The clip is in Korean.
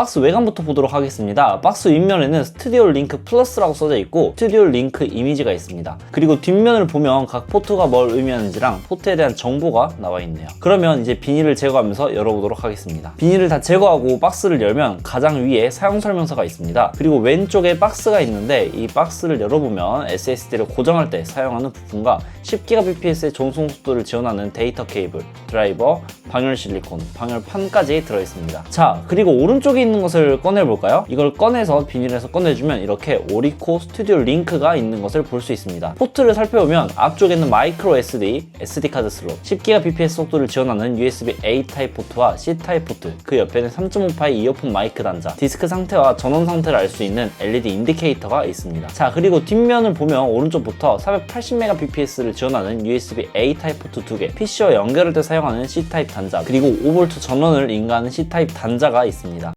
박스 외관부터 보도록 하겠습니다. 박스 윗면에는 스튜디오 링크 플러스라고 써져 있고 스튜디오 링크 이미지가 있습니다. 그리고 뒷면을 보면 각 포트가 뭘 의미하는지랑 포트에 대한 정보가 나와 있네요. 그러면 이제 비닐을 제거하면서 열어보도록 하겠습니다. 비닐을 다 제거하고 박스를 열면 가장 위에 사용 설명서가 있습니다. 그리고 왼쪽에 박스가 있는데 이 박스를 열어보면 SSD를 고정할 때 사용하는 부품과 10GBps의 전송 속도를 지원하는 데이터 케이블, 드라이버, 방열 실리콘, 방열판까지 들어있습니다. 자, 그리고 오른쪽에 있는 것을 꺼내볼까요? 이걸 꺼내서 비닐에서 꺼내주면 이렇게 오리코 스튜디오 링크가 있는 것을 볼 수 있습니다. 포트를 살펴보면 앞쪽에는 마이크로 SD, SD 카드 슬롯, 10GBps 속도를 지원하는 USB-A 타입 포트와 C 타입 포트, 그 옆에는 3.5파이 이어폰 마이크 단자, 디스크 상태와 전원 상태를 알 수 있는 LED 인디케이터가 있습니다. 자, 그리고 뒷면을 보면 오른쪽부터 480Mbps를 지원하는 USB-A 타입 포트 2개, PC와 연결할 때 사용하는 C 타입 단자, 그리고 5V 전원을 인가하는 C 타입 단자가 있습니다.